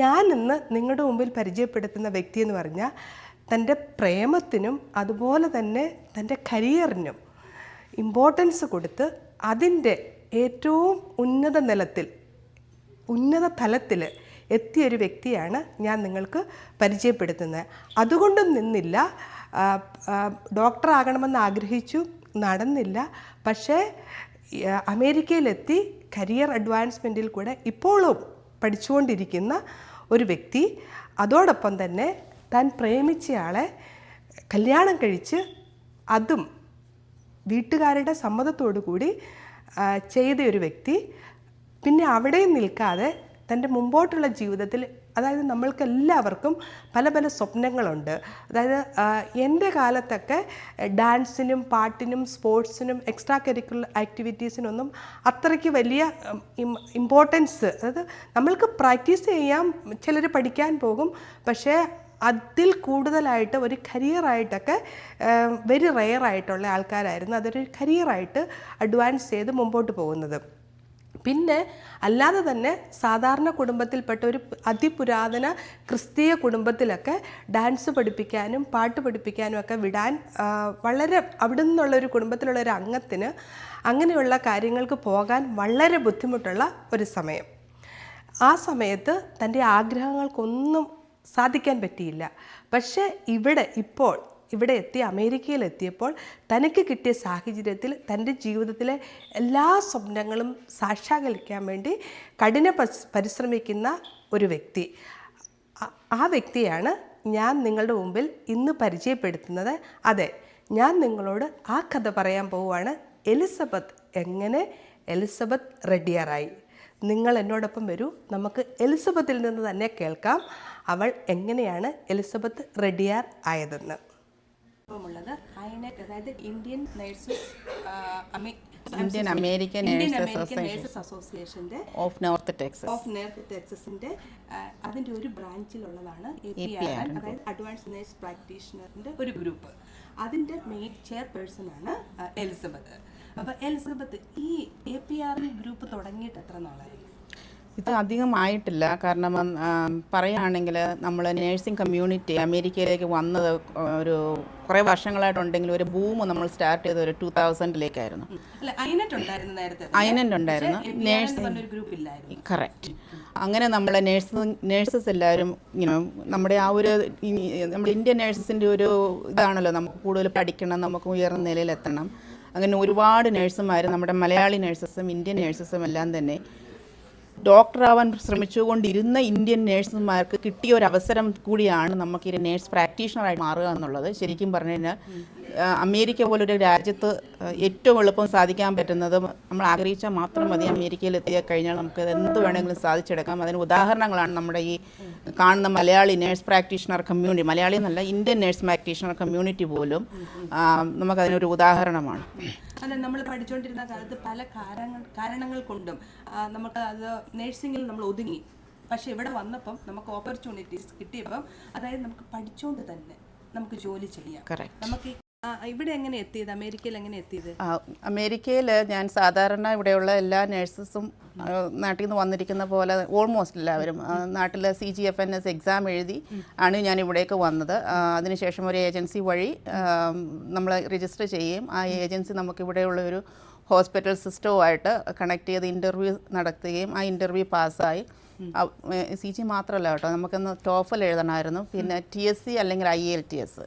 ഞാൻ ഇന്ന് നിങ്ങളുടെ മുമ്പിൽ പരിചയപ്പെടുത്തുന്ന വ്യക്തി എന്ന് പറഞ്ഞാൽ തന്റെ പ്രേമത്തിനും അതുപോലെ തന്നെ തന്റെ കരിയറിനും ഇമ്പോർട്ടൻസ് കൊടുത്ത് അതിന്റെ ഏറ്റവും ഉന്നത നിലത്തിൽ ഉന്നത തലത്തിൽ എത്തിയൊരു വ്യക്തിയാണ് ഞാൻ നിങ്ങൾക്ക് പരിചയപ്പെടുത്തുന്നത്. അതുകൊണ്ടും നിന്നില്ല. ഡോക്ടറാകണമെന്ന് ആഗ്രഹിച്ചു. നടന്നില്ല. പക്ഷേ അമേരിക്കയിലെത്തി കരിയർ അഡ്വാൻസ്മെന്റിൽ കൂടെ ഇപ്പോഴും പഠിച്ചുകൊണ്ടിരിക്കുന്ന ഒരു വ്യക്തി അതോടൊപ്പം തന്നെ താൻ പ്രേമിച്ചയാളെ കല്യാണം കഴിച്ച് അതും വീട്ടുകാരുടെ സമ്മതത്തോടു കൂടി ചെയ്ത ഒരു വ്യക്തി. പിന്നെ അവിടെയും നിൽക്കാതെ തന്റെ മുമ്പോട്ടുള്ള ജീവിതത്തിൽ അതായത് നമ്മൾക്കെല്ലാവർക്കും പല പല സ്വപ്നങ്ങളുണ്ട്. അതായത് എന്റെ കാലത്തൊക്കെ ഡാൻസിനും പാട്ടിനും സ്പോർട്സിനും എക്സ്ട്രാ കരിക്കുലർ ആക്ടിവിറ്റീസിനൊന്നും അത്രയ്ക്ക് വലിയ ഇമ്പോർട്ടൻസ് അതായത് നമ്മൾക്ക് പ്രാക്ടീസ് ചെയ്യാം ചിലർ പഠിക്കാൻ പോകും പക്ഷേ അതിൽ കൂടുതലായിട്ട് ഒരു കരിയറായിട്ടൊക്കെ വെരി റെയർ ആയിട്ടുള്ള ആൾക്കാരായിരുന്നു. അതൊരു കരിയറായിട്ട് അഡ്വാൻസ് ചെയ്ത് മുമ്പോട്ട് പോകുന്നത്. പിന്നെ അല്ലാതെ തന്നെ സാധാരണ കുടുംബത്തിൽപ്പെട്ട ഒരു അതിപുരാതന ക്രിസ്തീയ കുടുംബത്തിലൊക്കെ ഡാൻസ് പഠിപ്പിക്കാനും പാട്ട് പഠിപ്പിക്കാനും ഒക്കെ വിടാൻ വളരെ അവിടെ നിന്നുള്ള ഒരു കുടുംബത്തിലുള്ള ഒരു അംഗത്തിന് അങ്ങനെയുള്ള കാര്യങ്ങൾക്ക് പോകാൻ വളരെ ബുദ്ധിമുട്ടുള്ള ഒരു സമയം. ആ സമയത്ത് തന്റെ ആഗ്രഹങ്ങൾക്കൊന്നും സാധിക്കാൻ പറ്റിയില്ല. പക്ഷേ ഇവിടെ ഇപ്പോൾ ഇവിടെ എത്തി അമേരിക്കയിൽ എത്തിയപ്പോൾ തനിക്ക് കിട്ടിയ സാഹചര്യത്തിൽ തന്റെ ജീവിതത്തിലെ എല്ലാ സ്വപ്നങ്ങളും സാക്ഷാത്കരിക്കാൻ വേണ്ടി കഠിന പരിശ്രമിക്കുന്ന ഒരു വ്യക്തി. ആ വ്യക്തിയാണ് ഞാൻ നിങ്ങളുടെ മുമ്പിൽ ഇന്ന് പരിചയപ്പെടുത്തുന്നത്. അതെ ഞാൻ നിങ്ങളോട് ആ കഥ പറയാൻ പോവുകയാണ്. എലിസബത്ത് എങ്ങനെ എലിസബത്ത് റെഡിയറായി നിങ്ങൾ എന്നോടൊപ്പം വരൂ. നമുക്ക് എലിസബത്തിൽ നിന്ന് തന്നെ കേൾക്കാം. അവൾ എങ്ങനെയാണ് എലിസബത്ത് റെഡിയാർ ആയതെന്ന്. ഉള്ളത് ഐനെറ്റ് അതായത് Indian nurses Indian American nurses അസോസിയേഷന്റെ of North Texas of North ടെക്സസിന്റെ അതിന്റെ അതിന്റെ ഒരു ബ്രാഞ്ചിലുള്ളതാണ് എ പി ആർ അതായത് അഡ്വാൻസ് നേഴ്സ് പ്രാക്ടീഷണറിന്റെ ഒരു ഗ്രൂപ്പ്. അതിന്റെ മെയിൻ ചെയർപേഴ്സൺ ആണ് എലിസബത്ത് അപ്പോൾ എലിസബത്ത് ഈ എ പി ആർ ഗ്രൂപ്പ് തുടങ്ങിയിട്ട് എത്ര നാളായി? ഇത് അധികമായിട്ടില്ല കാരണം പറയുകയാണെങ്കിൽ നമ്മൾ നേഴ്സിംഗ് കമ്മ്യൂണിറ്റി അമേരിക്കയിലേക്ക് വന്നത് ഒരു കുറേ വർഷങ്ങളായിട്ടുണ്ടെങ്കിൽ ഒരു ബൂം നമ്മൾ സ്റ്റാർട്ട് ചെയ്തത് ഒരു ടൂ തൗസൻഡിലേക്കായിരുന്നു. അല്ല ഐനറ്റ് ഉണ്ടായിരുന്നു നേരത്തെ അയനന്റ് ഉണ്ടായിരുന്നു നേഴ്സ് പറഞ്ഞൊരു ഗ്രൂപ്പ് ഇല്ലായിരുന്നു കറക്റ്റ്. അങ്ങനെ നമ്മളെ നേഴ്സ് നേഴ്സസ് എല്ലാവരും ഇങ്ങനെ നമ്മുടെ ആ ഒരു നമ്മൾ നമ്മുടെ ഇന്ത്യൻ നേഴ്സസിന്റെ ഒരു ഇതാണല്ലോ നമുക്ക് കൂടുതൽ പഠിക്കണം നമുക്ക് ഉയർന്ന നിലയിലെത്തണം. അങ്ങനെ ഒരുപാട് നേഴ്സുമാർ നമ്മുടെ മലയാളി നേഴ്സസും ഇന്ത്യൻ നേഴ്സസും എല്ലാം തന്നെ ഡോക്ടറാവാൻ ശ്രമിച്ചുകൊണ്ടിരുന്ന ഇന്ത്യൻ നേഴ്സുമാർക്ക് കിട്ടിയ ഒരു അവസരം കൂടിയാണ് നമുക്ക് ഈ നേഴ്സ് പ്രാക്ടീഷണറായി മാറുക എന്നുള്ളത്. ശരിക്കും പറഞ്ഞു കഴിഞ്ഞാൽ അമേരിക്ക പോലൊരു രാജ്യത്ത് ഏറ്റവും എളുപ്പം സാധിക്കാൻ പറ്റുന്നത് നമ്മൾ ആഗ്രഹിച്ചാൽ മാത്രം മതി. അമേരിക്കയിൽ എത്തിയ കഴിഞ്ഞാൽ നമുക്ക് എന്ത് വേണമെങ്കിലും സാധിച്ചെടുക്കാം. അതിന് ഉദാഹരണങ്ങളാണ് നമ്മുടെ ഈ കാണുന്ന Malayali nurse practitioner community. Malayali എന്നല്ല ഇന്ത്യൻ നേഴ്സ് പ്രാക്ടീഷണർ കമ്മ്യൂണിറ്റി പോലും നമുക്കതിനൊരു ഉദാഹരണമാണ്. അല്ല നമ്മൾ പഠിച്ചുകൊണ്ടിരുന്ന കാലത്ത് പല കാരണങ്ങൾ കാരണങ്ങൾ കൊണ്ടും നമുക്ക് അത് നേഴ്സിംഗിൽ നമ്മൾ ഒതുങ്ങി. പക്ഷെ ഇവിടെ വന്നപ്പം നമുക്ക് ഓപ്പർച്യൂണിറ്റീസ് കിട്ടിയപ്പം അതായത് നമുക്ക് പഠിച്ചുകൊണ്ട് തന്നെ നമുക്ക് ജോലി ചെയ്യാം. നമുക്ക് ഇവിടെ എങ്ങനെ എത്തിയത്? അമേരിക്കയിൽ എങ്ങനെ എത്തിയത്? അമേരിക്കയിൽ ഞാൻ സാധാരണ ഇവിടെയുള്ള എല്ലാ നഴ്സസും നാട്ടിൽ നിന്ന് വന്നിരിക്കുന്ന പോലെ ഓൾമോസ്റ്റ് എല്ലാവരും നാട്ടിൽ C G F N S exam എഴുതി ആണ് ഞാൻ ഇവിടേക്ക് വന്നത്. അതിനുശേഷം ഒരു ഏജൻസി വഴി നമ്മൾ രജിസ്റ്റർ ചെയ്യും ആ ഏജൻസി നമുക്ക് ഇവിടെയുള്ള ഒരു ഹോസ്പിറ്റൽ സിസ്റ്റവുമായിട്ട് കണക്ട് ചെയ്ത് ഇന്റർവ്യൂ നടത്തുകയും ആ ഇന്റർവ്യൂ പാസ്സായി സി ജി മാത്രമല്ല കേട്ടോ. നമുക്കൊന്ന് ടോഫൽ എഴുതണമായിരുന്നു. പിന്നെ ടി എസ് സി അല്ലെങ്കിൽ ഐ എൽ ടി എസ്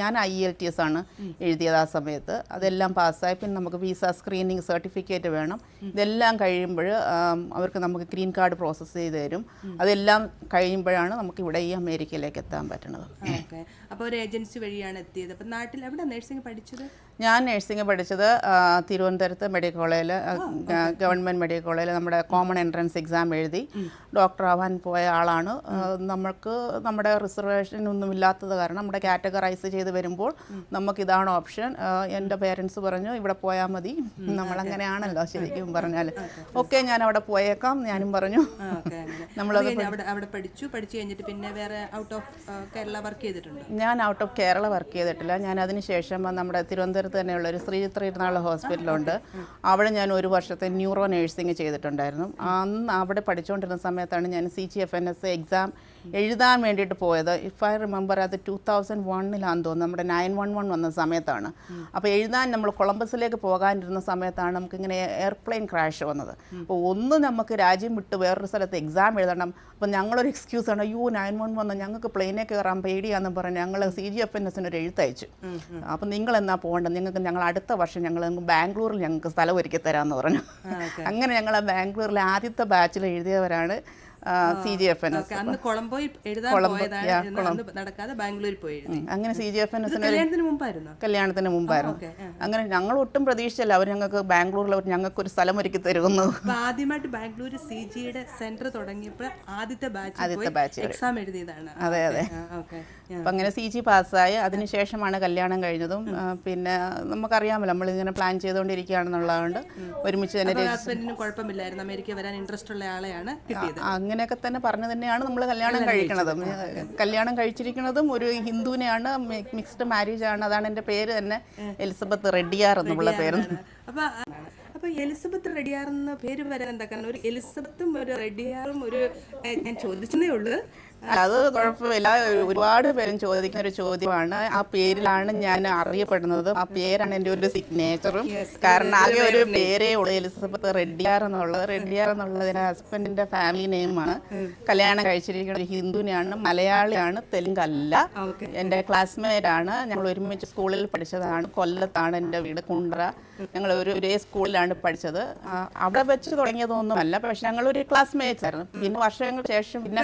ഞാൻ ഐ എൽ ടി എസ് ആണ് എഴുതിയത് ആ സമയത്ത്. അതെല്ലാം പാസ്സായി. പിന്നെ നമുക്ക് വിസ സ്ക്രീനിങ് സർട്ടിഫിക്കറ്റ് വേണം. ഇതെല്ലാം കഴിയുമ്പോൾ അവർക്ക് നമുക്ക് ഗ്രീൻ കാർഡ് പ്രോസസ്സ് ചെയ്ത് തരും. അതെല്ലാം കഴിയുമ്പോഴാണ് നമുക്ക് ഇവിടെ ഈ അമേരിക്കയിലേക്ക് എത്താൻ പറ്റുന്നത്. ഓക്കെ. അപ്പോൾ ഒരു ഏജൻസി വഴിയാണ് എത്തിയത്. അപ്പോൾ നാട്ടിൽ എവിടെ നഴ്സിംഗ് പഠിച്ചത്? ഞാൻ നഴ്സിംഗ് പഠിച്ചത് തിരുവനന്തപുരത്ത് മെഡിക്കൽ കോളേജിൽ ഗവൺമെന്റ് മെഡിക്കൽ കോളേജിൽ നമ്മുടെ കോമൺ എൻട്രൻസ് എക്സാം എഴുതി. ഡോക്ടർ ആവാൻ പോയ ആളാണ്. നമ്മൾക്ക് നമ്മുടെ റിസർവേഷൻ ഒന്നും ഇല്ലാത്തത് കാരണം നമ്മുടെ കാറ്റഗറൈസ് ചെയ്ത് വരുമ്പോൾ നമുക്കിതാണ് ഓപ്ഷൻ എന്റെ പേരൻസ് പറഞ്ഞു ഇവിടെ പോയാൽ മതി. നമ്മളങ്ങനെയാണല്ലോ ശരിക്കും പറഞ്ഞാൽ ഓക്കെ ഞാൻ അവിടെ പോയേക്കാം ഞാനും പറഞ്ഞു. നമ്മളത് അവിടെ പഠിച്ചു പഠിച്ചു കഴിഞ്ഞിട്ട് പിന്നെ വേറെ ഔട്ട് ഓഫ് കേരള വർക്ക് ചെയ്തിട്ടുണ്ട്? ഞാൻ ഔട്ട് ഓഫ് കേരള വർക്ക് ചെയ്തിട്ടില്ല. ഞാൻ അതിനുശേഷം നമ്മുടെ തിരുവനന്തപുരത്ത് തന്നെയുള്ള ഒരു ശ്രീ ഇരുന്നാൾ ഹോസ്പിറ്റലുണ്ട്. അവിടെ ഞാൻ ഒരു വർഷത്തെ ന്യൂറോ നേഴ്സിംഗ് ചെയ്തിട്ടുണ്ടായിരുന്നു. അന്ന് അവിടെ പഠിച്ചുകൊണ്ടിരുന്ന സമയത്താണ് ഞാൻ C G F N S exam എഴുതാൻ വേണ്ടിയിട്ട് പോയത്. ഇഫ് ഐ റിമെമ്പർ അത് ടൂ തൗസൻഡ് വണ്ണിലാന്ന് തോന്നുന്നു. നമ്മുടെ നയൻ വൺ വൺ വന്ന സമയത്താണ്. അപ്പോൾ എഴുതാൻ നമ്മൾ കൊളംബസിലേക്ക് പോകാനിരുന്ന സമയത്താണ് നമുക്കിങ്ങനെ എയർപ്ലെയിൻ ക്രാഷ് വന്നത്. അപ്പോൾ ഒന്ന് നമുക്ക് രാജ്യം വിട്ട് വേറൊരു സ്ഥലത്ത് എക്സാം എഴുതണം. അപ്പോൾ ഞങ്ങളൊരു എക്സ്ക്യൂസ് ആണ്. യു നയൻ വൺ വന്ന് ഞങ്ങൾക്ക് പ്ലെയിനിൽ കയറാൻ പേടിയാന്ന് പറഞ്ഞ് ഞങ്ങൾ സി ജി എഫ് എൻ എസിന് ഒരു എഴുത്തയച്ചു അപ്പോൾ നിങ്ങൾ എന്നാ പോകേണ്ടത്? നിങ്ങൾക്ക് ഞങ്ങൾ അടുത്ത വർഷം ഞങ്ങൾ ബാംഗ്ലൂരിൽ ഞങ്ങൾക്ക് സ്ഥലം ഒരുക്കി തരാമെന്ന് പറഞ്ഞു അങ്ങനെ ഞങ്ങൾ ആ ബാംഗ്ലൂരിലെ ആദ്യത്തെ ബാച്ചിൽ എഴുതിയവരാണ് C G F N S നടക്കാതെ ബാംഗ്ലൂരിൽ പോയി അങ്ങനെ C G F N S കല്യാണത്തിന് മുമ്പായിരുന്നോ? അങ്ങനെ ഞങ്ങൾ ഒട്ടും പ്രതീക്ഷിച്ചല്ല. അവർ ഞങ്ങൾക്ക് ബാംഗ്ലൂരിൽ അവർ ഞങ്ങൾക്ക് ഒരു സ്ഥലം ഒരുക്കി തരുന്നു ആദ്യമായിട്ട് ബാംഗ്ലൂർ സി ജിയുടെ സെന്റർ തുടങ്ങിയപ്പോൾ ആദ്യത്തെ ബാച്ച് ആദ്യത്തെ എക്സാം എഴുതിയതാണ്. അതെ അതെ. അപ്പൊ അങ്ങനെ സി ജി പാസ്സായി. അതിനുശേഷമാണ് കല്യാണം കഴിഞ്ഞതും. പിന്നെ നമുക്കറിയാമല്ലോ നമ്മളിങ്ങനെ പ്ലാൻ ചെയ്തുകൊണ്ടിരിക്കുകയാണെന്നുള്ളതുകൊണ്ട് ഒരുമിച്ച് തന്നെ രജിസ്റ്റർ ഹസ്ബൻഡിന് കുഴപ്പമില്ലായിരുന്നു. അമേരിക്ക വരാൻ ഇൻട്രസ്റ്റ് ഉള്ള ആളെയാണ് കിട്ടിയത്. അങ്ങനെയൊക്കെ തന്നെ പറഞ്ഞു തന്നെയാണ് നമ്മൾ കല്യാണം കഴിക്കണതും. കല്യാണം കഴിച്ചിരിക്കുന്നതും ഒരു ഹിന്ദുവിനെയാണ് മിക്സ്ഡ് മാരേജ് ആണ്. അതാണ് എന്റെ പേര് തന്നെ. എലിസബത്ത് റെഡിയാർ എന്നുള്ള പേര്. അപ്പൊ എലിസബത്ത് എലിസബത്ത് റെഡിയാറെന്ന പേര് വരാൻ എന്താ കാരണം? ഒരു എലിസബത്തും ഒരു റെഡിയാറും ഒരു ഞാൻ ചോദിച്ചതേ ഉള്ളൂ. അത് കുഴപ്പമില്ല. ഒരുപാട് പേരും ചോദിക്കുന്ന ഒരു ചോദ്യമാണ്. ആ പേരിലാണ് ഞാൻ അറിയപ്പെടുന്നത്. ആ പേരാണ് എന്റെ ഒരു സിഗ്നേച്ചറും കാരണം ആകെ ഒരു പേരേ ഉള്ളൂ. എലിസബത്ത് റെഡ്ഡിയാർ എന്നുള്ളത്. റെഡ്ഡിയാർ എന്നുള്ളത് എന്റെ ഹസ്ബൻഡിന്റെ ഫാമിലി നെയിമാണ് കല്യാണം കഴിച്ചിരിക്കുന്ന ഒരു ഹിന്ദുവിനെയാണ് മലയാളിയാണ് തെലുങ്കല്ല. എന്റെ ക്ലാസ്മേറ്റ് ആണ്. ഞങ്ങൾ ഒരുമിച്ച് സ്കൂളിൽ പഠിച്ചതാണ്. കൊല്ലത്താണ് എന്റെ വീട് കുണ്ട്ര ഞങ്ങൾ ഒരു ഒരേ സ്കൂളിലാണ് പഠിച്ചത്. അവിടെ വെച്ച് തുടങ്ങിയതൊന്നുമല്ല. പക്ഷെ ഞങ്ങൾ ഒരു ക്ലാസ്മേറ്റ്സ് ആയിരുന്നു. പിന്നെ വർഷങ്ങൾക്ക് ശേഷം പിന്നെ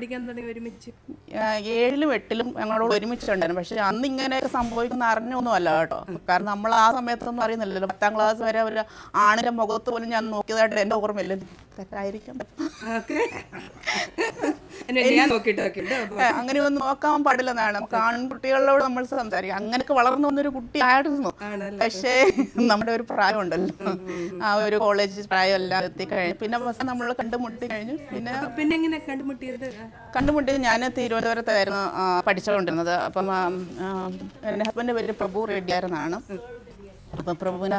പഠിക്കാൻ തുടങ്ങി ഒരുമിച്ച് ഏഴിലും എട്ടിലും ഞങ്ങളോട് ഒരുമിച്ചുണ്ടായിരുന്നു പക്ഷെ അന്ന് ഇങ്ങനെയൊക്കെ സംഭവിക്കുന്ന അറിഞ്ഞൊന്നും അല്ല കേട്ടോ. കാരണം നമ്മൾ ആ സമയത്തൊന്നും അറിയുന്നില്ലല്ലോ. പത്താം ക്ലാസ് വരെ ഒരു ആണിന്റെ മുഖത്ത് പോലും ഞാൻ നോക്കിയതായിട്ട് എന്റെ ഓർമ്മയില്ല. തെറ്റായിരിക്കും. ഓക്കെ. അങ്ങനെ ഒന്നും നോക്കാൻ പാടില്ലെന്നാണ് നമുക്ക് ആൺകുട്ടികളോട് നമ്മൾ സംസാരിക്കും. അങ്ങനെയൊക്കെ വളർന്നു വന്നൊരു കുട്ടി ആയിരുന്നു. പക്ഷേ നമ്മുടെ ഒരു പ്രായമുണ്ടല്ലോ. ആ ഒരു കോളേജ് പ്രായം എല്ലാം എത്തിക്കഴിഞ്ഞു പിന്നെ നമ്മൾ കണ്ടുമുട്ടി കഴിഞ്ഞു. പിന്നെ പിന്നെ എങ്ങനെ കണ്ടുമുട്ടിയത്? കണ്ടുമുട്ടി ഞാൻ തിരുവനന്തപുരത്തായിരുന്നു പഠിച്ചുകൊണ്ടിരുന്നത്. അപ്പം എന്റെ എന്റെ ഹസ്ബൻഡ് പേര് പ്രഭു റെഡ്ഡിയാരെന്നാണ് അപ്പം പ്രഭുവിന്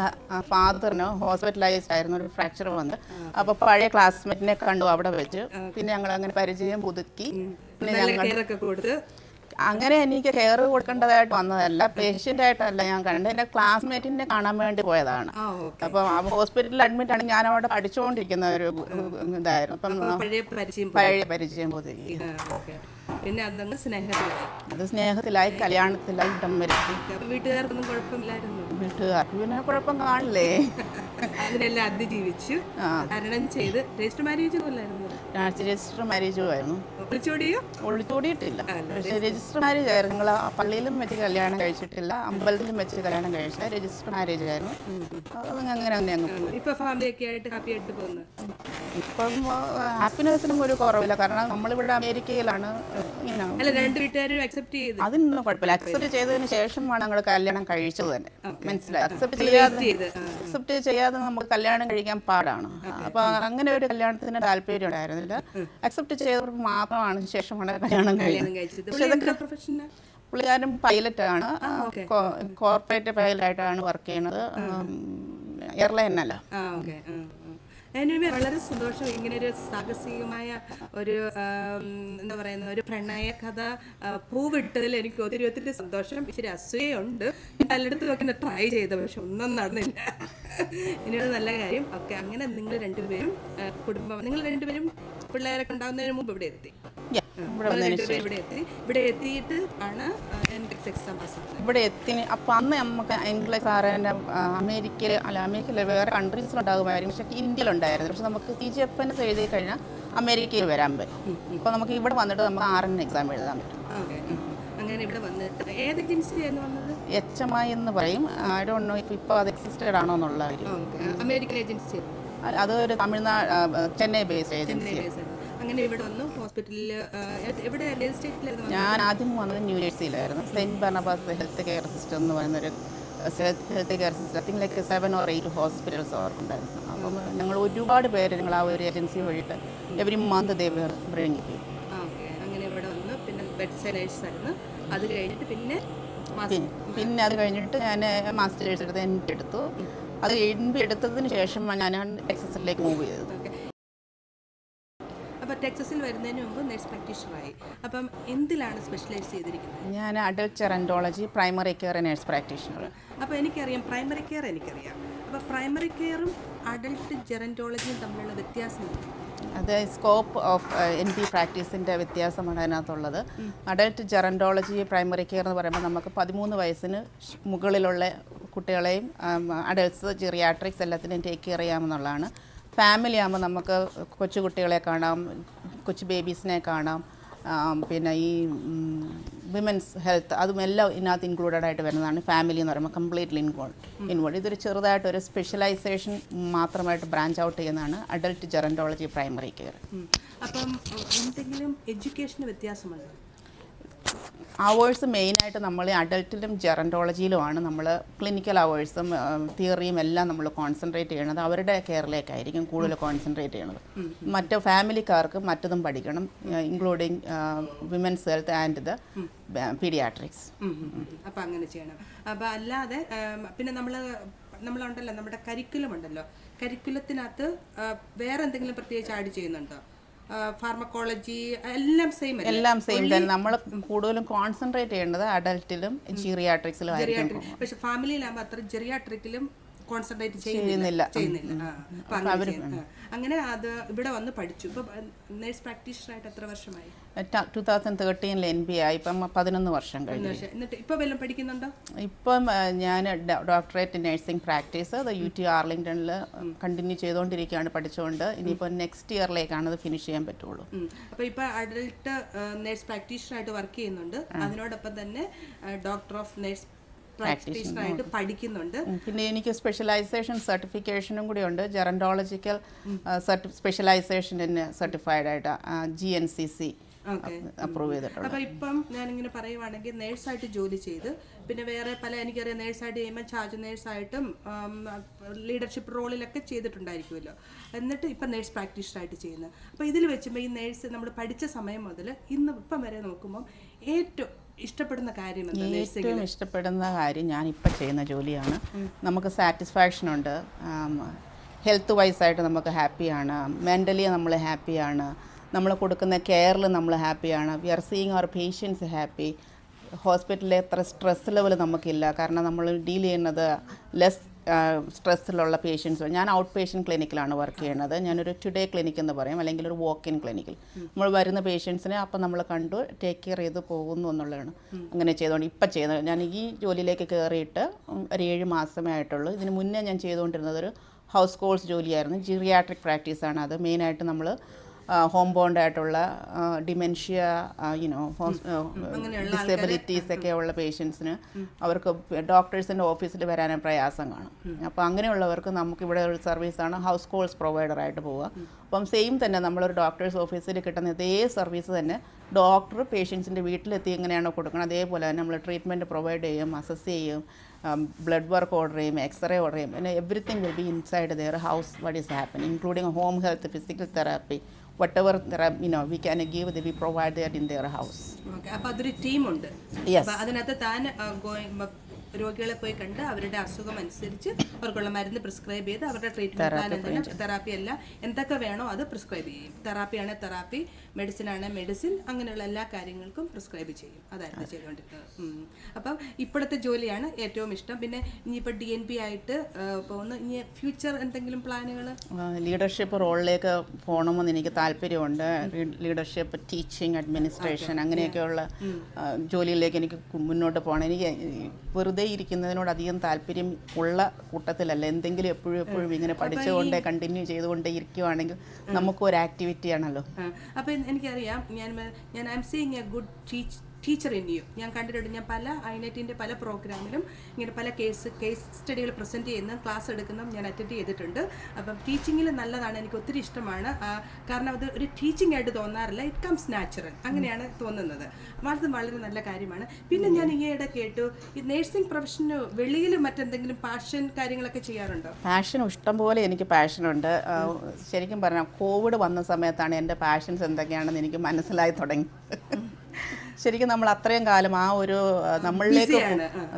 ഫാദറിന് ഹോസ്പിറ്റലൈസ്ഡ് ആയിരുന്നു ഒരു ഫ്രാക്ചർ വന്ന്. അപ്പോൾ പഴയ ക്ലാസ്മേറ്റിനെ കണ്ടു അവിടെ വെച്ച്. പിന്നെ ഞങ്ങൾ അങ്ങനെ പരിചയം പുതുക്കി. പിന്നെ ഞങ്ങൾ അങ്ങനെ എനിക്ക് കെയർ കൊടുക്കേണ്ടതായിട്ട് വന്നതല്ല പേഷ്യന്റ് ആയിട്ടല്ല ഞാൻ കണ്ടത്. എന്റെ ക്ലാസ്മേറ്റിനെ കാണാൻ വേണ്ടി പോയതാണ്. ആ അപ്പം ഹോസ്പിറ്റലിൽ അഡ്മിറ്റ് ആണ് ഞാൻ അവിടെ പഠിച്ചുകൊണ്ടിരിക്കുന്ന ഒരു ഇതായിരുന്നു. അപ്പം പഴയ പരിചയം പുതുക്കി. പിന്നെ അതങ്ങ് സ്നേഹത്തിലായി. അത് സ്നേഹത്തിലായി കല്യാണത്തിലായി വീട്ടുകാർക്കൊന്നും കുഴപ്പമില്ലായിരുന്നു. വീട്ടുകാർക്ക് പിന്നെ കുഴപ്പം കാണില്ലേ? അതിനെല്ലാം അതിജീവിച്ചു. ആ. തരണം ചെയ്ത് രജിസ്റ്റർ മാരേജ് രജിസ്റ്റർ മാരേജും ആയിരുന്നു ഒളിച്ചോടിയോ ഒളിച്ചോടിയിട്ടില്ല പക്ഷേ രജിസ്റ്റർ മാരേജ് ആയിരുന്നു. നിങ്ങൾ പള്ളിയിലും വെച്ച് കല്യാണം കഴിച്ചിട്ടില്ല. അമ്പലത്തിലും വെച്ച് കല്യാണം കഴിച്ച രജിസ്റ്റർ മാരേജ് ആയിരുന്നു. അത് അങ്ങനെ തന്നെ അങ്ങ് ഇപ്പൊ ഫാമിലി ഒക്കെ ആയിട്ട് ഹാപ്പി ആയിട്ട് പോകുന്നു ഇപ്പം ഹാപ്പിനെസിനും ഒരു കുറവില്ല. കാരണം നമ്മളിവിടെ അമേരിക്കയിലാണ്. അല്ല രണ്ട് വീട്ടുകാരും അക്സെപ്റ്റ് ചെയ്ത്. അതിനൊന്നും കുഴപ്പമില്ല. അക്സെപ്റ്റ് ചെയ്തതിന് ശേഷമാണ് ഞങ്ങൾ കല്യാണം കഴിച്ചത് തന്നെ. മനസ്സിലായി? അക്സെപ്റ്റ് ചെയ്യാതെ ചെയ്ത് ആ. അക്സെപ്റ്റ് ചെയ്യാതെ നമുക്ക് കല്യാണം കഴിക്കാൻ പാടാണ്. അപ്പൊ അങ്ങനെ ഒരു കല്യാണത്തിന് താല്പര്യം ഉണ്ടായിരുന്നില്ല. അക്സെപ്റ്റ് ചെയ്തവർക്ക് മാത്രമാണ് ശേഷമാണ് കല്യാണം കഴിയുന്നത്. പുള്ളിക്കാരൻ പൈലറ്റ് ആണ്. ഓക്കെ കോർപ്പറേറ്റ് പൈലറ്റായിട്ടാണ് വർക്ക് ചെയ്യുന്നത്. എയർലൈൻ എനിവേ വളരെ സന്തോഷം. ഇങ്ങനെ ഒരു സാഹസികമായ ഒരു എന്താ പറയുന്ന ഒരു പ്രണയ കഥ പൂവിട്ടതിൽ എനിക്ക് ഒത്തിരി ഒത്തിരി സന്തോഷം. ഇച്ചിരി അസൂയുണ്ട് പലയിടത്തും ഒക്കെ ട്രൈ ചെയ്ത പക്ഷെ ഒന്നും നടന്നില്ല. ഇനിയൊരു നല്ല കാര്യം. ഓക്കെ അങ്ങനെ നിങ്ങൾ രണ്ടുപേരും കുടുംബം നിങ്ങൾ രണ്ടുപേരും പിള്ളേരൊക്കെ ഉണ്ടാകുന്നതിന് മുമ്പ് ഇവിടെ എത്തി. ഇവിടെ എത്തി. ഇവിടെ എത്തിയിട്ട് ആണ് എൻട്രൻസ് എക്സാം പാസ് ഇവിടെ എത്തി. അപ്പം അന്ന് നമുക്ക് ഇംഗ്ലീഷ് സാറിന്റെ അമേരിക്കയിൽ അല്ല അമേരിക്കയിൽ വേറെ കൺട്രീസിലുണ്ടാകുമായിരുന്നു പക്ഷേ ഇന്ത്യയിലുണ്ടായിരുന്നു. പക്ഷെ നമുക്ക് സി ജി എഫ് എൻ എഴുതി കഴിഞ്ഞാൽ അമേരിക്കയിൽ വരാൻ പറ്റും. ഇപ്പൊ നമുക്ക് ഇവിടെ വന്നിട്ട് നമുക്ക് ആർ എൻ എക്സാം എഴുതാൻ പറ്റും. അങ്ങനെ ഇവിടെ വന്നിട്ട് ഏത് ഏജൻസിയായിരുന്നു വന്നത്? എച്ച് എം ഐ എന്ന് പറയും. ഐ ഡോണ്ട് നോ ഇപ്പൊ ഇപ്പോൾ അത് എക്സിസ്റ്റഡ് ആണോ എന്നുള്ള അമേരിക്കൻ ഏജൻസി അത് ഒരു തമിഴ്നാട് ചെന്നൈ ബേസ്ഡ് ഏജൻസി അങ്ങനെ ഇവിടെ വന്നു ഹോസ്പിറ്റലിൽ എവിടെ ഏത് സ്റ്റേറ്റിലായിരുന്നു ഞാൻ ആദ്യം വന്നത് new ജേഴ്സിയിലായിരുന്നു. Saint Barnabas health care system എന്ന് പറയുന്നൊരു health care system I think like seven or eight hospitals അവർക്കുണ്ടായിരുന്നു അപ്പം ഞങ്ങൾ ഒരുപാട് പേര് ഞങ്ങൾ ആ ഒരു agency വഴിയിട്ട് every month they bring okay. അങ്ങനെ ഇവിടെ വന്നു. പിന്നെ ബെഡ് സൈഡ് ആയിരുന്നു. അത് കഴിഞ്ഞിട്ട് പിന്നെ പിന്നെ അത് കഴിഞ്ഞിട്ട് ഞാൻ മാസ്റ്റേഴ്സ് എടുത്ത് എൻ പി എടുത്തു അത് എൻ പി എടുത്തതിന് ശേഷം ഞാൻ ടെക്സസിലേക്ക് മൂവ് ചെയ്തത്. ടെക്സസിൽ വരുന്നതിന് മുമ്പ് നഴ്സ് പ്രാക്ടീഷണറായി അപ്പം എന്തിലാണ് സ്പെഷ്യലൈസ് ചെയ്തിരിക്കുന്നത്? ഞാൻ adult gerontology primary care nurse practitioner. അപ്പോൾ എനിക്കറിയാം പ്രൈമറി കെയർ എനിക്കറിയാം. അപ്പോൾ പ്രൈമറി കെയറും അഡൽട്ട് ജെറന്റോളജിയും തമ്മിലുള്ള വ്യത്യാസം? അത് സ്കോപ്പ് ഓഫ് എൻ പി പ്രാക്ടീസിന്റെ വ്യത്യാസമാണ് അതിനകത്തുള്ളത്. അഡൽട്ട് ജെറന്റോളജി പ്രൈമറി കെയർ എന്ന് പറയുമ്പോൾ നമുക്ക് പതിമൂന്ന് വയസ്സിന് മുകളിലുള്ള കുട്ടികളെയും അഡൽട്ട്സ് ജിറിയാട്രിക്സ് എല്ലാത്തിനെയും ടേക്ക് കെയർ ചെയ്യാമെന്നുള്ളതാണ്. ഫാമിലി ആകുമ്പോൾ നമുക്ക് കൊച്ചുകുട്ടികളെ കാണാം കൊച്ചു ബേബീസിനെ കാണാം. പിന്നെ ഈ വിമൻസ് ഹെൽത്ത് അതും എല്ലാം ഇതിനകത്ത് ഇൻക്ലൂഡഡ് ആയിട്ട് വരുന്നതാണ്. ഫാമിലി എന്ന് പറയുമ്പോൾ കംപ്ലീറ്റ്ലി ഇൻവോൾവ് ഇൻവോൾവ് ഇതൊരു ചെറുതായിട്ടൊരു സ്പെഷ്യലൈസേഷൻ മാത്രമായിട്ട് ബ്രാഞ്ച് ഔട്ട് ചെയ്യുന്നതാണ് അഡൽട്ട് ജെറന്റോളജി പ്രൈമറി കെയർ. അപ്പം എന്തെങ്കിലും എഡ്യൂക്കേഷന് വ്യത്യാസമുണ്ടോ? അവേഴ്സ് മെയിനായിട്ട് നമ്മൾ അഡൽട്ടിലും ജെറന്റോളജിയിലുമാണ് നമ്മൾ ക്ലിനിക്കൽ അവേഴ്സും തിയറിയും എല്ലാം നമ്മൾ കോൺസെൻട്രേറ്റ് ചെയ്യണത്. അവരുടെ കെയറിലേക്കായിരിക്കും കൂടുതൽ കോൺസെൻട്രേറ്റ് ചെയ്യണത്. മറ്റ് ഫാമിലിക്കാർക്ക് മറ്റതും പഠിക്കണം including women's health and the paediatrics. അപ്പം അങ്ങനെ ചെയ്യണം. അപ്പം അല്ലാതെ പിന്നെ നമ്മൾ നമ്മളുണ്ടല്ലോ നമ്മുടെ കരിക്കുലം ഉണ്ടല്ലോ കരിക്കുലത്തിനകത്ത് വേറെ എന്തെങ്കിലും പ്രത്യേകിച്ച് ആഡ് ചെയ്യുന്നുണ്ടോ? ഫാർമക്കോളജി എല്ലാം സെയിം എല്ലാം സെയിം തന്നെ. നമ്മൾ കൂടുതലും കോൺസെൻട്രേറ്റ് ചെയ്യേണ്ടത് അഡൽട്ടിലും ജീറിയാട്രിക്സിലും ആയിരിക്കും. പക്ഷെ ഫാമിലിയിലാകുമ്പോൾ അത്ര ജെറിയാട്രിക്കിലും കോൺസെൻട്രേറ്റ് ചെയ്യുന്നില്ല. ചെയ്യുന്നില്ല. അപ്പൊ അങ്ങനെ ചെയ്യുന്നു. ആ. അങ്ങനെ അത് ഇവിടെ വന്ന് പഠിച്ചു. ഇപ്പൊ നേഴ്സ് പ്രാക്ടീഷണറായിട്ട് എത്ര വർഷമായി? ടു തൗസൻഡ് തേർട്ടീനിൽ എൻ ബി ആയി. ഇപ്പം പതിനൊന്ന് വർഷം കഴിഞ്ഞു പക്ഷേ എന്നിട്ട് ഇപ്പൊ വല്ലതും പഠിക്കുന്നുണ്ടോ? ഇപ്പം ഞാൻ ഡോക്ടറേറ്റ് നഴ്സിംഗ് പ്രാക്ടീസ്. അത് യു ടി ആർലിംഗ്ടണിൽ കണ്ടിന്യൂ ചെയ്തുകൊണ്ടിരിക്കുകയാണ് പഠിച്ചുകൊണ്ട് ഇനിയിപ്പോൾ നെക്സ്റ്റ് ഇയറിലേക്കാണ് അത് ഫിനിഷ് ചെയ്യാൻ പറ്റുള്ളൂ. ഉം. അപ്പൊ ഇപ്പൊ അഡൽട്ട് നേഴ്സ് പ്രാക്ടീഷണറായിട്ട് വർക്ക് ചെയ്യുന്നുണ്ട്. അതിനോടൊപ്പം തന്നെ ഡോക്ടർ ഓഫ് നേഴ്സ് പ്രാക്ടീഷണറായിട്ട് പഠിക്കുന്നുണ്ട്. പിന്നെ എനിക്ക് സ്പെഷ്യലൈസേഷൻ സർട്ടിഫിക്കേഷനും കൂടി ഉണ്ട്. സ്പെഷ്യലൈസേഷൻ സ്പെഷ്യലൈസേഷന് സർട്ടിഫൈഡ് ആയിട്ട് G N C C approve ചെയ്തിട്ടുണ്ട്. അപ്പൊ ഇപ്പം ഞാനിങ്ങനെ പറയുവാണെങ്കിൽ നേഴ്സായിട്ട് ജോലി ചെയ്ത് പിന്നെ വേറെ പല എനിക്കറിയാം നേഴ്സായിട്ട് ചെയ്യുമ്പോൾ ചാർജ് നേഴ്സായിട്ടും ലീഡർഷിപ്പ് റോളിലൊക്കെ ചെയ്തിട്ടുണ്ടായിരിക്കുമല്ലോ. എന്നിട്ട് ഇപ്പം നേഴ്സ് പ്രാക്ടീഷണറായിട്ട് ചെയ്യുന്നത്. അപ്പോൾ ഇതിൽ വെച്ചുമ്പോൾ ഈ നേഴ്സ് നമ്മൾ പഠിച്ച സമയം മുതൽ ഇന്ന് ഇപ്പം വരെ നോക്കുമ്പോൾ ഏറ്റവും ഇഷ്ടപ്പെടുന്ന കാര്യം ഏറ്റവും ഇഷ്ടപ്പെടുന്ന കാര്യം ഞാൻ ഇപ്പം ചെയ്യുന്ന ജോലിയാണ്. നമുക്ക് സാറ്റിസ്ഫാക്ഷൻ ഉണ്ട്. ഹെൽത്ത് വൈസ് ആയിട്ട് നമുക്ക് ഹാപ്പിയാണ് മെന്റലി നമ്മൾ ഹാപ്പിയാണ് നമ്മൾ കൊടുക്കുന്ന കെയറിൽ നമ്മൾ ഹാപ്പിയാണ് we are seeing our patients happy. ഹോസ്പിറ്റലിൽ എത്ര സ്ട്രെസ് ലെവൽ നമുക്കില്ല. കാരണം നമ്മൾ ഡീൽ ചെയ്യുന്നത് ലെസ് സ്ട്രെസ്സിലുള്ള പേഷ്യൻസ് ഞാൻ ഔട്ട് പേഷ്യന്റ് ക്ലിനിക്കിലാണ് വർക്ക് ചെയ്യുന്നത് ഞാനൊരു ടുഡേ ക്ലിനിക് എന്ന് പറയും അല്ലെങ്കിൽ ഒരു വോക്ക് ഇൻ ക്ലിനിക്കിൽ നമ്മൾ വരുന്ന പേഷ്യൻസിനെ അപ്പം നമ്മൾ കണ്ടു ടേക്ക് കെയർ ചെയ്ത് പോകുന്നു എന്നുള്ളതാണ്. അങ്ങനെ ചെയ്തുകൊണ്ട് ഇപ്പം ചെയ്യുന്നത് ഞാൻ ഈ ജോലിയിലേക്ക് കയറിയിട്ട് ഒരു ഏഴ് മാസമേ ആയിട്ടുള്ളൂ. ഇതിന് മുന്നേ ഞാൻ ചെയ്തുകൊണ്ടിരുന്നത് ഒരു ഹൗസ് കോൾസ് ജോലിയായിരുന്നു. ജിറിയാട്രിക് പ്രാക്ടീസാണ് അത്. മെയിനായിട്ട് നമ്മൾ ഹോം ആയിട്ടുള്ള ഡിമെൻഷ്യ യുനോ ഡിസബിലിറ്റീസ് ഒക്കെ ഉള്ള പേഷ്യൻസിന് അവർക്ക് ഡോക്ടേഴ്സിന്റെ ഓഫീസിൽ വരാനും പ്രയാസം കാണും. അപ്പോൾ അങ്ങനെയുള്ളവർക്ക് നമുക്ക് ഇവിടെ ഒരു സർവീസാണ് ഹൗസ് കോൾസ് പ്രൊവൈഡറായിട്ട് പോവുക. അപ്പം സെയിം തന്നെ നമ്മളൊരു ഡോക്ടേഴ്സ് ഓഫീസിൽ കിട്ടുന്ന ഇതേ സർവീസ് തന്നെ ഡോക്ടർ പേഷ്യൻസിന്റെ വീട്ടിലെത്തി എങ്ങനെയാണോ കൊടുക്കണം അതേപോലെ തന്നെ നമ്മൾ ട്രീറ്റ്മെന്റ് പ്രൊവൈഡ് ചെയ്യും അസസ് ചെയ്യും ബ്ലഡ് വർക്ക് ഓർഡർ ചെയ്യും എക്സ്റേ ഓർഡർ ചെയ്യും പിന്നെ everything will be inside their house what is happen including home health physical therapy Whatever you know we can give the we provide there in their house okay അപ്പൊ അതൊരു ടീമുണ്ട് Yes. അപ്പൊ അതിനകത്ത് താൻ ആ, going- മ- രോഗികളെ പോയി കണ്ട് അവരുടെ അസുഖം അനുസരിച്ച് അവർക്കുള്ള മരുന്ന് പ്രിസ്ക്രൈബ് ചെയ്ത് അവരുടെ ട്രീറ്റ്മെന്റ് പ്ലാൻ എന്താണ് തെറാപ്പി അല്ല. എന്തൊക്കെ വേണോ അത് പ്രിസ്ക്രൈബ് ചെയ്യും. തെറാപ്പി ആണെങ്കിൽ തെറാപ്പി മെഡിസിൻ ആണ് മെഡിസിൻ അങ്ങനെയുള്ള എല്ലാ കാര്യങ്ങൾക്കും പ്രിസ്ക്രൈബ് ചെയ്യും. അതായിരുന്നു ചെയ്തുകൊണ്ടിരുന്നത്. അപ്പം ഇപ്പോഴത്തെ ജോലിയാണ് ഏറ്റവും ഇഷ്ടം. പിന്നെ ഇനിയിപ്പോൾ ഡി എൻ പി ആയിട്ട് പോകുന്ന ഇനി ഫ്യൂച്ചർ എന്തെങ്കിലും പ്ലാനുകൾ ലീഡർഷിപ്പ് റോളിലേക്ക് പോകണമെന്ന് എനിക്ക് താല്പര്യമുണ്ട്. ലീഡർഷിപ്പ് ടീച്ചിങ് അഡ്മിനിസ്ട്രേഷൻ അങ്ങനെയൊക്കെയുള്ള ജോലിയിലേക്ക് എനിക്ക് മുന്നോട്ട് പോകണം. എനിക്ക് ഈ വെറുതെ ഇരിക്കുന്നതിനോട് അധികം താല്പര്യം ഉള്ള കൂട്ടത്തിലല്ല. എന്തെങ്കിലും എപ്പോഴും എപ്പോഴും ഇങ്ങനെ പഠിച്ചുകൊണ്ട് കണ്ടിന്യൂ ചെയ്തുകൊണ്ടേ ഇരിക്കുവാണെങ്കിൽ നമുക്ക് ഒരു ആക്ടിവിറ്റി ആണല്ലോ അപ്പൊ എനിക്കറിയാം. ഞാൻ ഞാൻ I'm seeing a good teach teacher in you ഞാൻ കണ്ടിട്ടുണ്ട് ഞാൻ പല ഐനറ്റിന്റെ പല പ്രോഗ്രാമിലും ഇങ്ങനെ പല കേസ് കേസ് സ്റ്റഡികൾ പ്രസന്റ് ചെയ്യുന്ന ക്ലാസ് എടുക്കുന്നതും ഞാൻ അറ്റൻഡ് ചെയ്തിട്ടുണ്ട്. അപ്പം ടീച്ചിങ്ങിൽ നല്ലതാണ് എനിക്ക് ഒത്തിരി ഇഷ്ടമാണ്. കാരണം അത് ഒരു ടീച്ചിങ് ആയിട്ട് തോന്നാറില്ല. ഇറ്റ് കംസ് നാച്ചുറൽ അങ്ങനെയാണ് തോന്നുന്നത്. അത് വളരെ നല്ല കാര്യമാണ്. പിന്നെ ഞാൻ ഈയിടെ കേട്ടു ഈ നേഴ്സിംഗ് പ്രൊഫഷന് വെളിയിൽ മറ്റെന്തെങ്കിലും പാഷൻ കാര്യങ്ങളൊക്കെ ചെയ്യാറുണ്ടോ? പാഷൻ ഇഷ്ടംപോലെ എനിക്ക് പാഷനുണ്ട് ശരിക്കും പറഞ്ഞാൽ കോവിഡ് വന്ന സമയത്താണ് എന്റെ പാഷൻസ് എന്തൊക്കെയാണെന്ന് എനിക്ക് മനസ്സിലായി തുടങ്ങി. ശരിക്കും നമ്മൾ അത്രയും കാലം ആ ഒരു നമ്മളിലേക്ക്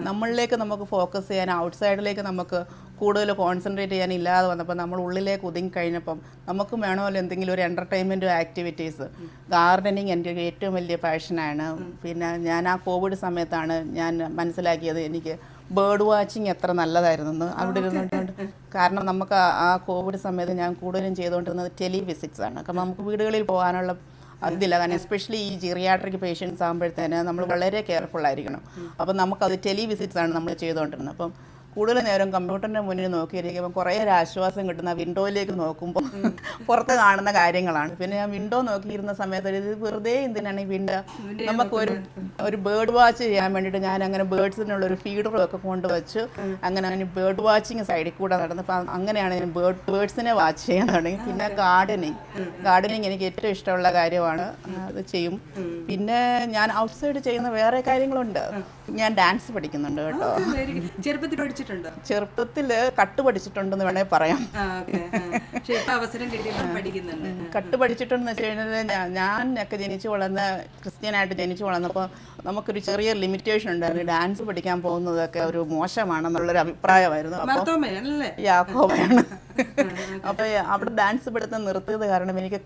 നമ്മളിലേക്ക് നമുക്ക് ഫോക്കസ് ചെയ്യാൻ ഔട്ട്സൈഡിലേക്ക് നമുക്ക് കൂടുതൽ കോൺസെൻട്രേറ്റ് ചെയ്യാൻ ഇല്ലാതെ വന്നപ്പോൾ നമ്മൾ ഉള്ളിലേക്ക് ഒതുങ്ങി കഴിഞ്ഞപ്പം നമുക്കും വേണമല്ലോ എന്തെങ്കിലും ഒരു എന്റർടൈൻമെന്റ് ആക്ടിവിറ്റീസ് ഗാർഡനിങ് എന്റെ ഏറ്റവും വലിയ പാഷനാണ് പിന്നെ ഞാൻ ആ കോവിഡ് സമയത്താണ് ഞാൻ മനസ്സിലാക്കിയത് എനിക്ക് ബേർഡ് വാച്ചിങ് എത്ര നല്ലതായിരുന്നു അവിടെ ഇരുന്നുകൊണ്ട്. കാരണം നമുക്ക് ആ- കോവിഡ് സമയത്ത് ഞാൻ കൂടുതലും ചെയ്തുകൊണ്ടിരുന്നത് ടെലി വിസിറ്റ്സ് ആണ്. അപ്പം നമുക്ക് വീടുകളിൽ പോകാനുള്ള അതില്ല. കാരണം എസ്പെഷ്യലി ഈ ജിറിയാട്രിക് പേഷ്യൻസ് ആകുമ്പോഴത്തേന് നമ്മൾ വളരെ കെയർഫുൾ ആയിരിക്കണം. അപ്പം നമുക്കത് ടെലി വിസിറ്റ്സ് ആണ് നമ്മൾ ചെയ്തുകൊണ്ടിരുന്നത്. അപ്പം കൂടുതൽ നേരം കമ്പ്യൂട്ടറിന്റെ മുന്നിൽ നോക്കിയിരിക്കുമ്പോൾ കുറേ ഒരു ആശ്വാസം കിട്ടുന്ന വിൻഡോയിലേക്ക് നോക്കുമ്പോൾ പുറത്ത് കാണുന്ന കാര്യങ്ങളാണ്. പിന്നെ ഞാൻ വിൻഡോ നോക്കിയിരുന്ന സമയത്ത് ഇത് വെറുതെ എന്തിനാണ് ഈ വിൻഡോ നമുക്ക് ഒരു ഒരു ബേർഡ് വാച്ച് ചെയ്യാൻ വേണ്ടിയിട്ട് ഞാൻ അങ്ങനെ ബേർഡ്സിനുള്ള ഒരു ഫീഡറും ഒക്കെ കൊണ്ടുവച്ചു അങ്ങനെ അങ്ങനെ ബേർഡ് വാച്ചിങ് സൈഡിൽ കൂടെ നടന്നു. അപ്പം അങ്ങനെയാണ് ഞാൻ ബേർഡ് ബേർഡ്സിനെ വാച്ച് ചെയ്യാൻ തുടങ്ങി. പിന്നെ ഗാർഡനിങ് ഗാർഡനിങ് എനിക്ക് ഏറ്റവും ഇഷ്ടമുള്ള കാര്യമാണ്. അത് ചെയ്യും. പിന്നെ ഞാൻ ഔട്ട്സൈഡ് ചെയ്യുന്ന വേറെ കാര്യങ്ങളുണ്ട്. ഞാൻ ഡാൻസ് പഠിക്കുന്നുണ്ട് കേട്ടോ. ചെറുപ്പത്തിൽ good. പഠിച്ചിട്ടുണ്ടോ. ചെറുപ്പത്തിൽ കട്ട് പഠിച്ചിട്ടുണ്ടെന്ന് വേണേ പറയാം. അവസരം പഠിക്കുന്നുണ്ട്. കട്ട് പഠിച്ചിട്ടുണ്ടെന്ന് വെച്ച് കഴിഞ്ഞാൽ ഞാൻ ഞാനൊക്കെ ജനിച്ചു വളർന്ന ക്രിസ്ത്യനായിട്ട് ജനിച്ചു വളർന്നപ്പോൾ നമുക്കൊരു ചെറിയ ലിമിറ്റേഷൻ ഉണ്ടായിരുന്നു ഡാൻസ് പഠിക്കാൻ പോകുന്നതൊക്കെ ഒരു മോശമാണെന്നുള്ളൊരു അഭിപ്രായമായിരുന്നു. അപ്പോൾ യാക്കോബയാണ് അപ്പോൾ അവിടെ ഡാൻസ് പഠിത്തം നിർത്തിയത് കാരണം എനിക്ക്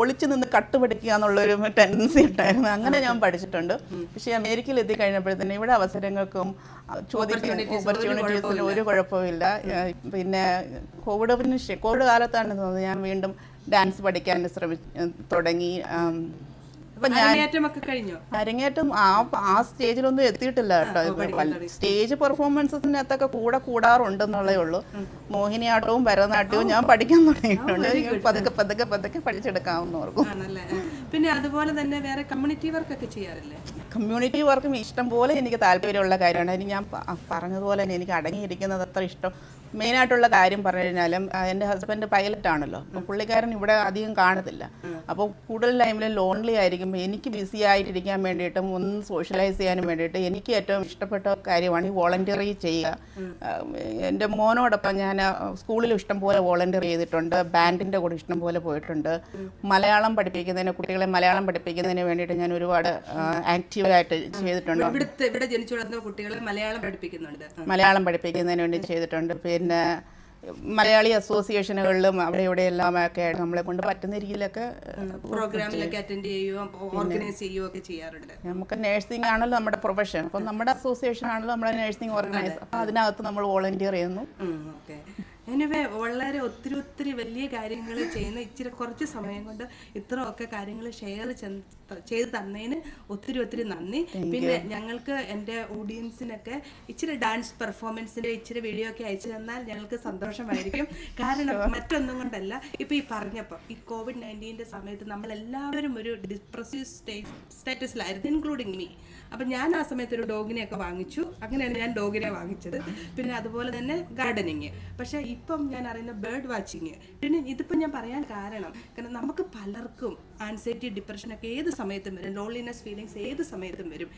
ഒളിച്ചു നിന്ന് കട്ട് പഠിക്കുക എന്നുള്ളൊരു ടെൻഡൻസി ഉണ്ടായിരുന്നു. അങ്ങനെ ഞാൻ പഠിച്ചിട്ടുണ്ട്. പക്ഷേ അമേരിക്കയിൽ എത്തിക്കഴിഞ്ഞപ്പോഴത്തേന് ഇവിടെ അവസരങ്ങൾക്കും ചോദിക്കുന്ന ഓപ്പർച്യൂണിറ്റീസിന് ഒരു കുഴപ്പമില്ല പിന്നെ കോവിഡ് കോവിഡ് കാലത്താണ് തോന്നുന്നത് ഞാൻ വീണ്ടും ഡാൻസ് പഠിക്കാൻ ശ്രമി തുടങ്ങി. അരങ്ങേറ്റമൊക്കെ കഴിഞ്ഞോ? അരങ്ങേറ്റം ആ ആ സ്റ്റേജിലൊന്നും എത്തിയിട്ടില്ല കേട്ടോ സ്റ്റേജ് പെർഫോമൻസസിനകത്തൊക്കെ കൂടെ കൂടാറുണ്ടെന്നുള്ളേ ഉള്ളൂ. മോഹിനിയാട്ടവും ഭരതനാട്യവും ഞാൻ പഠിക്കാൻ തുടങ്ങിയിട്ടുണ്ട്. പതുക്കെ പതുക്കെ പതുക്കെ പഠിച്ചെടുക്കാവുന്നവർക്കും. പിന്നെ അതുപോലെ തന്നെ വേറെ കമ്മ്യൂണിറ്റി വർക്ക് ഒക്കെ ചെയ്യാറില്ലേ? കമ്മ്യൂണിറ്റി വർക്കും ഇഷ്ടം പോലെ എനിക്ക് താല്പര്യമുള്ള കാര്യമാണ്. ഇനി ഞാൻ പറഞ്ഞതുപോലെ തന്നെ എനിക്ക് അടങ്ങിയിരിക്കുന്നത് അത്ര ഇഷ്ടം. മെയിനായിട്ടുള്ള കാര്യം പറഞ്ഞു കഴിഞ്ഞാലും എന്റെ ഹസ്ബൻഡ് പൈലറ്റ് ആണല്ലോ. അപ്പോൾ പുള്ളിക്കാരൻ ഇവിടെ അധികം കാണത്തില്ല. അപ്പോൾ കൂടുതൽ ടൈമിൽ ലോൺലി ആയിരിക്കും. എനിക്ക് ബിസി ആയിട്ടിരിക്കാൻ വേണ്ടിയിട്ടും ഒന്ന് സോഷ്യലൈസ് ചെയ്യാനും വേണ്ടിയിട്ട് എനിക്ക് ഏറ്റവും ഇഷ്ടപ്പെട്ട കാര്യമാണ് ഈ വോളണ്ടിയറി ചെയ്യുക. എന്റെ മോനോടൊപ്പം ഞാൻ സ്കൂളിൽ ഇഷ്ടം പോലെ വോളണ്ടിയർ ചെയ്തിട്ടുണ്ട്. ബാൻഡിന്റെ കൂടെ ഇഷ്ടം പോലെ പോയിട്ടുണ്ട്. മലയാളം പഠിപ്പിക്കുന്നതിന് കുട്ടികളെ മലയാളം പഠിപ്പിക്കുന്നതിന് വേണ്ടിയിട്ട് ഞാൻ ഒരുപാട് ആക്റ്റീവായിട്ട് ചെയ്തിട്ടുണ്ട്. ഇവിടുത്തെ ഇവിടെ ജനിച്ചു വളർന്ന കുട്ടികളെ മലയാളം പഠിപ്പിക്കുന്നുണ്ട്. മലയാളം പഠിപ്പിക്കുന്നതിന് വേണ്ടി ചെയ്തിട്ടുണ്ട്. പിന്നെ മലയാളി അസോസിയേഷനുകളിലും അവിടെ ഇവിടെ എല്ലാം ഒക്കെ ആയിട്ട് നമ്മളെ കൊണ്ട് പറ്റുന്ന രീതിയിലൊക്കെ പ്രോഗ്രാമിലൊക്കെ അറ്റൻഡ് ചെയ്യുകയും ഓർഗനൈസ് ചെയ്യുകയൊക്കെ ചെയ്യാറുണ്ട്. നമുക്ക് നേഴ്സിംഗ് ആണല്ലോ നമ്മുടെ പ്രൊഫഷൻ അപ്പം നമ്മുടെ അസോസിയേഷൻ ആണല്ലോ നമ്മുടെ നേഴ്സിംഗ് ഓർഗനൈസ് അപ്പം അതിനകത്ത് നമ്മൾ വോളണ്ടിയർ ചെയ്യുന്നു. ഓക്കെ. എനിവേ വളരെ ഒത്തിരി ഒത്തിരി വലിയ കാര്യങ്ങൾ ചെയ്യുന്ന ഇച്ചിരി കുറച്ച് സമയം കൊണ്ട് ഇത്രയൊക്കെ കാര്യങ്ങൾ ഷെയർ ചെയ്ത് തന്നതിന് ഒത്തിരി ഒത്തിരി നന്ദി. പിന്നെ ഞങ്ങൾക്ക് എന്റെ ഓഡിയൻസിനൊക്കെ ഇച്ചിരി ഡാൻസ് പെർഫോമൻസിന്റെ ഇച്ചിരി വീഡിയോ ഒക്കെ അയച്ചു തന്നാൽ ഞങ്ങൾക്ക് സന്തോഷമായിരിക്കും. കാരണം മറ്റൊന്നും കൊണ്ടല്ല. ഇപ്പം ഈ പറഞ്ഞപ്പോൾ ഈ കോവിഡ് നയന്റീന്റെ സമയത്ത് നമ്മളെല്ലാവരും ഒരു ഡിപ്രസീവ് സ്റ്റേ സ്റ്റാറ്റസിലായിരുന്നു ഇൻക്ലൂഡിങ് മീ അപ്പം ഞാൻ ആ സമയത്ത് ഒരു ഡോഗിനെയൊക്കെ വാങ്ങിച്ചു. അങ്ങനെയാണ് ഞാൻ ഡോഗിനെ വാങ്ങിച്ചത്. പിന്നെ അതുപോലെ തന്നെ ഗാർഡനിങ്. പക്ഷേ ഇപ്പം ഞാൻ അറിയുന്ന ബേർഡ് വാച്ചിങ്. പിന്നെ ഇതിപ്പം ഞാൻ പറയാൻ കാരണം കാരണം നമുക്ക് പലർക്കും ആൻസൈറ്റി ഡിപ്രഷനൊക്കെ ഏത് സമയത്തും വരും. ലോൺലിനെസ് ഫീലിങ്സ് ഏത് സമയത്തും വരും.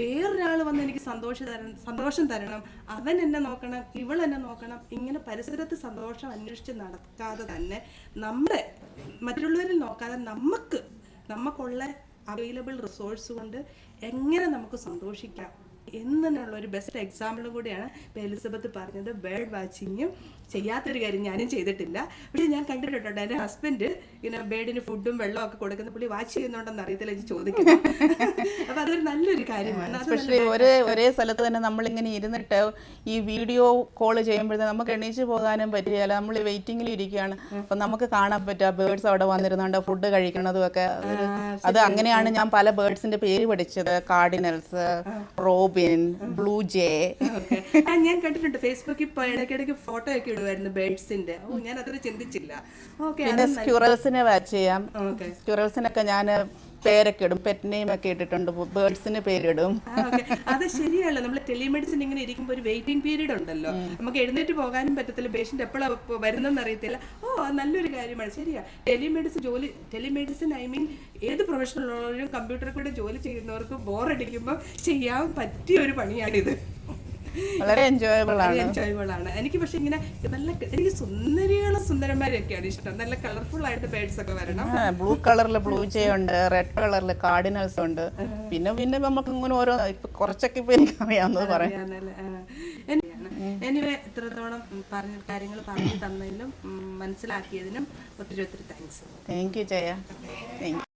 വേറൊരാൾ വന്ന് എനിക്ക് സന്തോഷം തരണം സന്തോഷം തരണം. അവൻ എന്നെ നോക്കണം ഇവൾ എന്നെ നോക്കണം. ഇങ്ങനെ പരിസരത്ത് സന്തോഷം അന്വേഷിച്ച് നടക്കാതെ തന്നെ നമ്മുടെ മറ്റുള്ളവരിൽ നോക്കാതെ നമുക്ക് നമുക്കുള്ള അവൈലബിൾ റിസോഴ്സ് കൊണ്ട് എങ്ങനെ നമുക്ക് സന്തോഷിക്കാം? എന്നുള്ള ഒരു ബെസ്റ്റ് എക്സാമ്പിൾ കൂടിയാണ് ഇപ്പം എലിസബത്ത് പറഞ്ഞത് ബേർഡ് വാച്ചിങ്ങും ചെയ്യാത്തൊരു കാര്യം ഞാനും ചെയ്തിട്ടില്ല. പക്ഷേ ഞാൻ കണ്ടിട്ടുണ്ട് എന്റെ ഹസ്ബൻഡ് ഇങ്ങനെ ബേർഡിന് ഫുഡും വെള്ളവും ഒക്കെ കൊടുക്കുന്ന പുള്ളി വാച്ച് ചെയ്യുന്നുണ്ടെന്ന് അറിയത്തില്ല എനിക്ക് ചോദിക്കുന്നു. അപ്പോൾ അതൊരു നല്ലൊരു കാര്യമാണ്. എസ്പെഷ്യലി ഒരേ ഒരേ സ്ഥലത്ത് തന്നെ നമ്മളിങ്ങനെ ഇരുന്നിട്ട് ഈ വീഡിയോ കോൾ ചെയ്യുമ്പോഴത്തേ നമുക്ക് എണീച്ച് പോകാനും പറ്റില്ല. നമ്മൾ വെയിറ്റിംഗിൽ ഇരിക്കുകയാണ്. അപ്പം നമുക്ക് കാണാൻ പറ്റുക ബേർഡ്സ് അവിടെ വന്നിരുന്നുണ്ട് ഫുഡ് കഴിക്കുന്നതും ഒക്കെ. അത് അങ്ങനെയാണ് ഞാൻ പല ബേർഡ്സിന്റെ പേര് പഠിച്ചത്. കാർഡിനൽസ് റോബിൻ ബ്ലൂ ജേ ഞാൻ കണ്ടിട്ടുണ്ട് ഫേസ്ബുക്കിൽ ഇടയ്ക്കിടയ്ക്ക് ഫോട്ടോ ഒക്കെ ഇടുമായിരുന്നു ബേഡ്സിന്റെ ഞാൻ അത്ര ചിന്തിച്ചില്ല. ഓക്കെ പിന്നെ സ്ക്യൂറൽസിനെ വാച്ച് ചെയ്യാം. സ്ക്യൂറൽസിനൊക്കെ ഞാൻ പേരൊക്കെ ഇടും. പെറ്റ് നെയിം ഒക്കെ ഇട്ടിട്ടുണ്ട്. ബേർഡ്സിന് പേരിടും. അത് ശരിയല്ല. നമ്മൾ ടെലിമെഡിസിൻ ഇങ്ങനെ ഇരിക്കുമ്പോൾ ഒരു വെയിറ്റിംഗ് പീരീഡ് ഉണ്ടല്ലോ. നമുക്ക് എഴുന്നേറ്റ് പോകാനും പറ്റത്തില്ല. പേഷ്യന്റ് എപ്പോഴാണ് വരുന്നതെന്ന് അറിയത്തില്ല. ഓ നല്ലൊരു കാര്യമാണ്. ശരിയാ. ടെലിമെഡിസിൻ ജോലി ടെലിമെഡിസിൻ ഐ മീൻ ഏത് പ്രൊഫഷണലുള്ളവരും കമ്പ്യൂട്ടറിൽ കൂടെ ജോലി ചെയ്യുന്നവർക്ക് ബോറടിക്കുമ്പോൾ ചെയ്യാൻ പറ്റിയ ഒരു പണിയാണിത്. വളരെ എൻജോയബിൾ ആണ്. എൻജോയബിൾ ആണ്. എനിക്ക് പക്ഷെ ഇങ്ങനെ നല്ല എനിക്ക് സുന്ദരികളും സുന്ദരന്മാരെയൊക്കെയാണ് ഇഷ്ടം. നല്ല കളർഫുൾ ആയിട്ട് ബേഡ്സ് ഒക്കെ വരണം. ബ്ലൂ കളറിൽ ബ്ലൂ ജേ ഉണ്ട് റെഡ് കളറിൽ കാർഡിനൽസ് ഉണ്ട്. പിന്നെ പിന്നെ നമുക്ക് ഇങ്ങനെ ഓരോ ഇപ്പൊ കുറച്ചൊക്കെ ഇപ്പൊ എനിക്ക് അറിയാവുന്നത് പറയാം എനിവേ ഇത്രത്തോളം പറഞ്ഞ കാര്യങ്ങൾ പറഞ്ഞു തന്നതിനും മനസ്സിലാക്കിയതിനും ഒത്തിരി ഒത്തിരി thanks thank you Jaya thank you